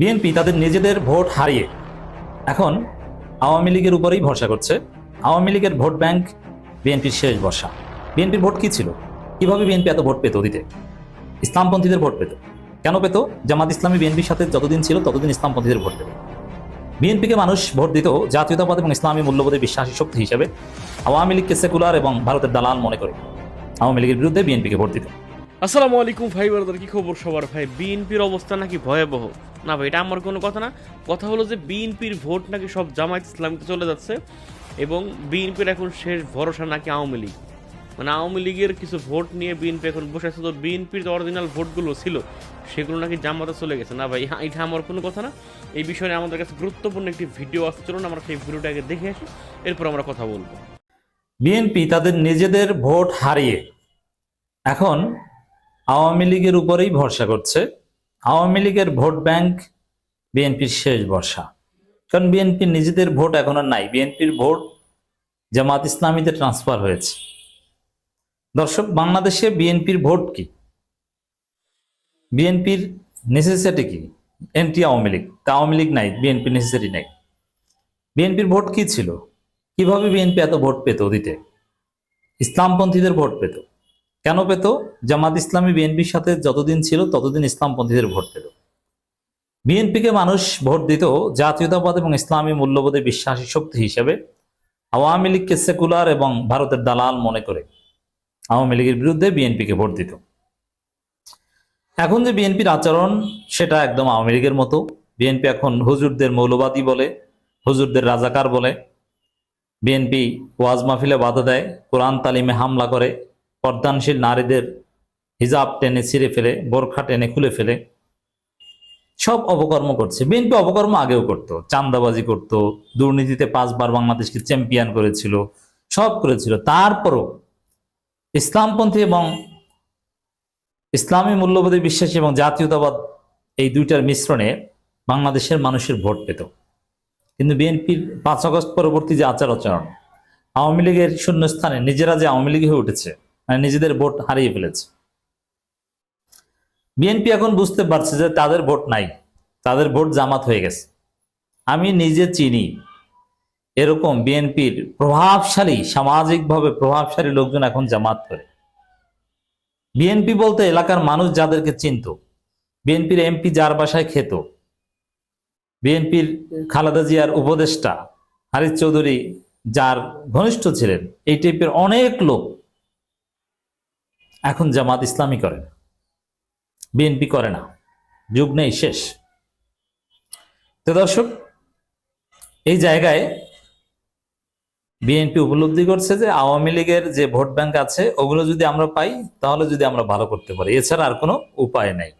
BNP তাদের নিজেদের vote হারিয়ে এখন আওয়ামী লীগের উপরেই ভরসা করছে। আওয়ামী লীগের ভোট ব্যাংক বিএনপির শেষ ভরসা। বিএনপির ভোট কি ছিল? কীভাবে বিএনপি এত ভোট পেত দিতে ইসলামপন্থীদের ভোট পেত। কেন পেত? জামাত ইসলামী বিএনপির সাথে যতদিন ছিল ততদিন ইসলামপন্থীদের ভোট পেত। বিএনপিকে মানুষ ভোট দিত জাতীয়তাবাদ এবং ইসলামী মূল্যবোধের বিশ্বাসী শক্তি হিসেবে। আওয়ামী লীগকে সেকুলার এবং ভারতের দালাল মনে করে। আওয়ামী লীগের বিরুদ্ধে বিএনপিকে ভোট দিত। আসসালামু আলাইকুম ভাই ব্রাদার কি খবর সবার? ভাই, বিএনপির অবস্থা নাকি ভয়াবহ? না ভাই, এটা আমার কোনো কথা না। কথা হলো যে বিএনপির ভোট নাকি সব জামায়াত ইসলামীতে চলে যাচ্ছে এবং বিএনপির এখন শেষ ভরসা নাকি আওয়ামী লীগ। মানে আওয়ামী লীগের কিছু ভোট নিয়ে বিএনপি এখন বসে আছে, তো বিএনপির অরিজিনাল ভোটগুলো ছিল, সেগুলো নাকি জামাতে চলে গেছে। না ভাই, এটা আমার কোনো কথা না। এই বিষয়ে আমাদের কাছে গুরুত্বপূর্ণ একটি ভিডিও আসছে চলুন আমরা সেই ভিডিওটা আগে দেখে আসি, এরপর আমরা কথা বলব। বিএনপি তাদের নিজেদের ভোট হারিয়ে এখন আওয়ামী লীগের উপরেই ভরসা করছে। আওয়ামী লীগের ভোট ব্যাংক বিএনপির শেষ ভরসা। কারণ বিএনপির নিজেদের ভোট এখন আর নাই। বিএনপির ভোট জামাত ইসলামীতে ট্রান্সফার হয়েছে। দর্শক, বাংলাদেশে বিএনপির ভোট কি? বিএনপির নেসেসিটি কি? এন্টি আওয়ামী লীগ। তা আওয়ামী লীগ নাই বিএনপির নেসেসিটি নাই। বিএনপির ভোট কি ছিল? কীভাবে বিএনপি এত ভোট পেত দিতে ইসলামপন্থীদের ভোট পেত। কেন পেত? জামাত ইসলামী বিএনপির সাথে যতদিন ছিল ততদিন ইসলামপন্থীদের ভোট পেত। বিএনপিকে মানুষ ভোট দিত জাতীয়তাবাদ এবং ইসলামী মূল্যবোধে বিশ্বাসী শক্তি হিসেবে। আওয়ামী লীগকে সেকুলার এবং ভারতের দালাল মনে করে আওয়ামী লীগের বিরুদ্ধে বিএনপিকে ভোট দিত। এখন যে বিএনপির আচরণ, সেটা একদম আওয়ামী লীগের মতো। বিএনপি এখন হুজুরদের মৌলবাদী বলে, হুজুরদের রাজাকার বলে। বিএনপি ওয়াজ মাহফিলে বাধা দেয়, কোরআন তালিমে হামলা করে পর্দানশীল নারীদের হিজাব টেনে ছিঁড়ে ফেলে, বোরখা টেনে খুলে ফেলে। সব অপকর্ম করছে। বিএনপি অপকর্ম আগেও করত। চান্দাবাজি করত, দুর্নীতিতে পাঁচবার বাংলাদেশকে চ্যাম্পিয়ন করেছিল, সব করেছিল। তারপরও ইসলামপন্থী এবং ইসলামী মূল্যবোধে বিশ্বাসী এবং জাতীয়তাবাদ এই দুইটার মিশ্রণে বাংলাদেশের মানুষের ভোট পেত। কিন্তু বিএনপির পাঁচ আগস্ট পরবর্তী যে আচার আচরণ, আওয়ামী লীগের শূন্যস্থানে নিজেরা যে আওয়ামী লীগ হয়ে উঠেছে মানে নিজেদের ভোট হারিয়ে ফেলেছে। বিএনপি এখন বুঝতে পারছে যে তাদের ভোট নাই, তাদের ভোট জামাত হয়ে গেছে। আমি নিজে চিনি এরকম বিএনপির প্রভাবশালী, সামাজিকভাবে প্রভাবশালী লোকজন এখন জামাত করে বিএনপি বলতে এলাকার মানুষ যাদেরকে চিনত, বিএনপির এমপি যার বাসায় খেত, বিএনপির খালেদা জিয়ার উপদেষ্টা হারিস চৌধুরী যার ঘনিষ্ঠ ছিলেন, এই টাইপের অনেক লোক এখন জামাত ইসলামী করে না। বিএনপি করে না। যুগ নেই, শেষ। তো দর্শক, এই জায়গায় বিএনপি উপলব্ধি করছে যে আওয়ামী লীগের যে ভোট ব্যাংক আছে, ওগুলো যদি আমরা পাই, তাহলে যদি আমরা ভালো করতে পারি। এছাড়া আর কোনো উপায় নাই।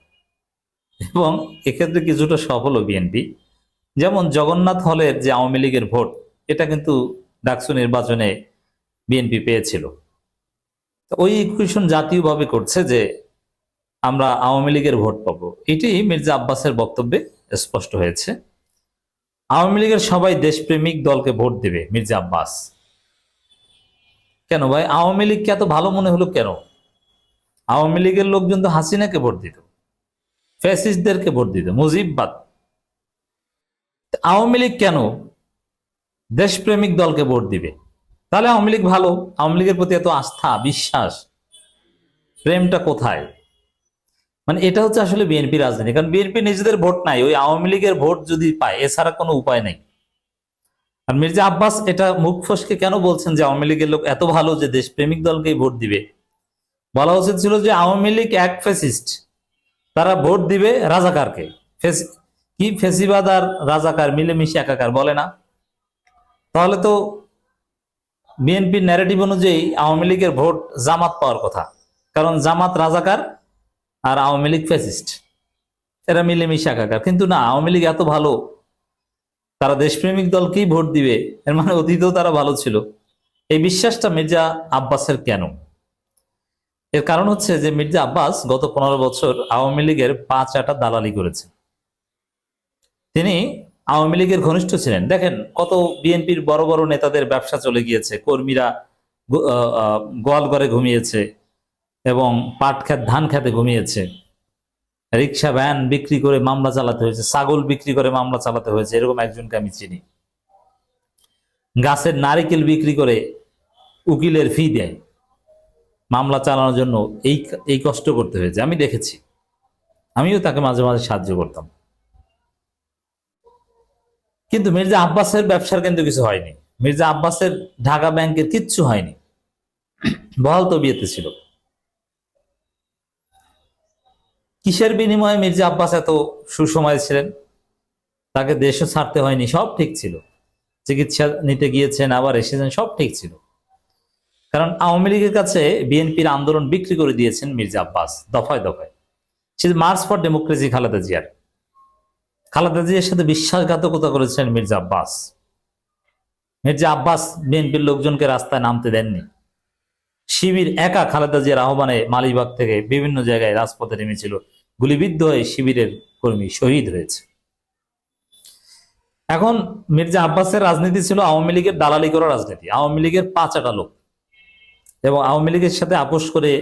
এবং এক্ষেত্রে কিছুটা সফল বিএনপি। যেমন জগন্নাথ হলের যে আওয়ামী লীগের ভোট, এটা কিন্তু ডাকসু নির্বাচনে বিএনপি পেয়েছিল। ওই ইকুয়েশন জাতীয়ভাবে করছে যে আমরা আওয়ামী লীগের ভোট পাবো। এটি মির্জা আব্বাসের বক্তব্যে স্পষ্ট হয়েছে। আওয়ামী লীগের সবাই দেশপ্রেমিক দলকে ভোট দেবে মির্জা আব্বাস। কেন ভাই? আওয়ামী লীগকে এত ভালো মনে হলো কেন? আওয়ামী লীগের লোকজন তো হাসিনাকে ভোট দিত, ফ্যাসিস্টদেরকে ভোট দিত মুজিববাদ আওয়ামী লীগ কেন দেশপ্রেমিক দলকে ভোট দিবে? তাহলে আওয়ামী লীগ ভালো। আওয়ামী লীগের প্রতি এত আস্থা, বিশ্বাস, প্রেমটা কোথায়? মানে এটা হচ্ছে আসলে বিএনপি রাজনীতি। কারণ বিএনপি নিজেদের ভোট নাই, ওই আওয়ামী লীগের ভোট যদি পায়, এছাড়া কোনো উপায় নেই। আর মির্জা আব্বাস এটা মুখ ফসকে কেন বলছেন যে আওয়ামী লীগের লোক এত ভালো যে দেশপ্রেমিক দলকেই ভোট দিবে? বলা উচিত ছিল যে আওয়ামী লীগ এক ফেসিস্ট তারা ভোট দিবে রাজাকারকে। কি ফেসিবাদ আর রাজাকার মিলেমিশে একাকার বলে না? তাহলে তো বিএনপির ন্যারেটিভ অনুযায়ী আওয়ামী লীগের ভোট জামাত পাওয়ার কথা। কারণ জামাত রাজাকার আর আওয়ামী লীগ ফ্যাসিস্ট এরা মিলেমিশে একাকার। কিন্তু না, আওয়ামী লীগ এত ভালো, তারা দেশপ্রেমিক দলকেই ভোট দিবে, এর মানে অতীতেও তারা ভালো ছিল। এই বিশ্বাসটা মির্জা আব্বাসের কেন? এর কারণ হচ্ছে যে মির্জা আব্বাস গত পনেরো বছর আওয়ামী লীগের পাঁচ আটা দালালি করেছে তিনি আওয়ামী লীগের ঘনিষ্ঠ ছিলেন। দেখেন কত বিএনপির বড় বড় নেতাদের ব্যবসা চলে গিয়েছে, কর্মীরা গোয়াল ঘরে ঘুমিয়েছে এবং পাট খেত, ধান খেতে ঘুমিয়েছে। রিক্সা, ভ্যান বিক্রি করে মামলা চালাতে হয়েছে, ছাগল বিক্রি করে মামলা চালাতে হয়েছে, এরকম একজনকে আমি চিনি। গাছের নারিকেল বিক্রি করে উকিলের ফি দেয়। মামলা চালানোর জন্য এই এই কষ্ট করতে হয়েছে, আমি দেখেছি। আমিও তাকে মাঝে মাঝে সাহায্য করতাম। কিন্তু মির্জা আব্বাসের ব্যবসার কিন্তু কিছু হয়নি। মির্জা আব্বাসের ঢাকা ব্যাংকের কিচ্ছু হয়নি। বহাল তবিয়েতে ছিল। কিসের বিনিময়ে মির্জা আব্বাস এত সুসময় ছিলেন? তাকে দেশও ছাড়তে হয়নি, সব ঠিক ছিল। চিকিৎসা নিতে গিয়েছেন, আবার এসেছেন, সব ঠিক ছিল। কারণ আওয়ামী লীগের কাছে বিএনপির আন্দোলন বিক্রি করে দিয়েছেন মির্জা আব্বাস, দফায় দফায়। সে মার্চ ফর ডেমোক্রেসি খালেদা জিয়ার। খালেদা জিয়ার সাথে বিশ্বাসঘাতকতা করেছেন মির্জা আব্বাস। মির্জা আব্বাস বিএনপির লোকজনকে রাস্তায় নামতে দেননি। শিবির একা খালেদা জিয়ার আহ্বানে মালিবাগ থেকে বিভিন্ন জায়গায় রাজপথে নেমেছিল। গুলিবিদ্ধ হয়ে শিবিরের কর্মী শহীদ হয়েছে। এখন মির্জা আব্বাসের রাজনীতি ছিল আওয়ামী লীগের দালালি করা রাজনীতি। আওয়ামী লীগের পাঁচাটা লোক এবং আওয়ামী লীগের সাথে আপোষ করে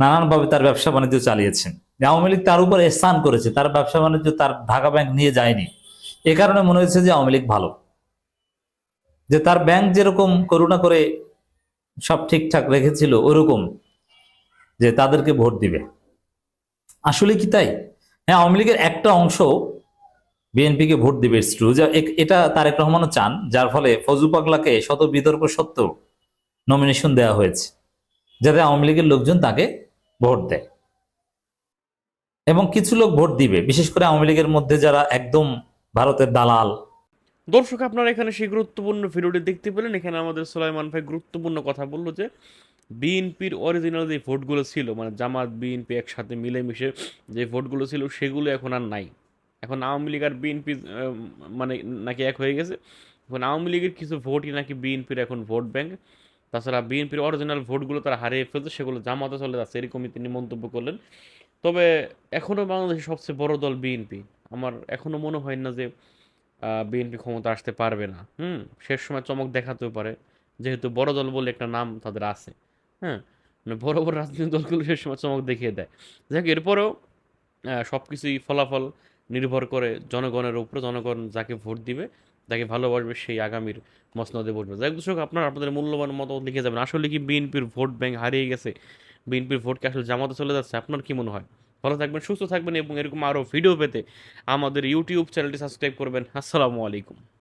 নানানভাবে তার ব্যবসা বাণিজ্য চালিয়েছেন। আওয়ামী লীগ তার উপর স্থান করেছে, তার ব্যবসা বাণিজ্য তার ঢাকা ব্যাংক নিয়ে যায়নি। এ কারণে মনে হয়েছে যে আওয়ামী লীগ ভালো। যে তার ব্যাংক যেরকম করুণা করে সব ঠিকঠাক রেখেছিল, ওরকম যে তাদেরকে ভোট দিবে। আসলে কি তাই? হ্যাঁ আওয়ামী লীগের একটা অংশ বিএনপিকে ভোট দিবে ইটস ট্রু এটা তারেক রহমানও চান, যার ফলে ফজু পাগলাকে শত বিতর্ক সত্ত্বেও নমিনেশন দেওয়া হয়েছে, যাতে আওয়ামী লীগের লোকজন তাকে ভোট দেয়। এবং কিছু লোক ভোট দিবে। বিশেষ করে আওয়ামী লীগের মধ্যে যারা একদম ভারতের দালাল। দর্শক, আপনারা এখানে সেই গুরুত্বপূর্ণ ভিডিওটি দেখতে পেলেন। এখানে আমাদের সোলাইমান ভাই গুরুত্বপূর্ণ কথা বলল যে, বিএনপির অরিজিনাল যে ভোটগুলো ছিল মানে জামাত, বিএনপি একসাথে মিলেমিশে যে ভোটগুলো ছিল, সেগুলো এখন আর নাই। এখন আওয়ামী লীগ আর বিএনপি মানে নাকি এক হয়ে গেছে। এখন আওয়ামী লীগের কিছু ভোটই নাকি বিএনপির এখন ভোট ব্যাংক। তাছাড়া বিএনপির অরিজিনাল ভোটগুলো তারা হারিয়ে ফেলছে, সেগুলো জামাতে চলে যাচ্ছে, এরকমই তিনি মন্তব্য করলেন। তবে এখনও বাংলাদেশের সবচেয়ে বড় দল বিএনপি। আমার এখনও মনে হয় না যে বিএনপি ক্ষমতা আসতে পারবে না। হুম, শেষ সময় চমক দেখাতেও পারে। যেহেতু বড় দল বলে একটা নাম তাদের আছে। হ্যাঁ মানে বড় বড় রাজনৈতিক দলগুলো শেষ সময় চমক দেখিয়ে দেয়। যাই হোক এরপরেও সব কিছুই ফলাফল নির্ভর করে জনগণের উপরে। জনগণ যাকে ভোট দিবে যাকে ভালোবাসবে, সেই আগামীর মসনদে বসবে। যাই হোক আপনারা আপনাদের মূল্যবান মত লিখে যাবেন। আসলে কি বিএনপির ভোট ব্যাংক হারিয়ে গেছে? বিএনপির ভোটকে আসলে জামাতে চলে যাচ্ছে। আপনার কি মনে হয়? ভালো থাকবেন, সুস্থ থাকবেন এবং এরকম আরও ভিডিও পেতে আমাদের ইউটিউব চ্যানেলটি সাবস্ক্রাইব করবেন। আসসালামু আলাইকুম।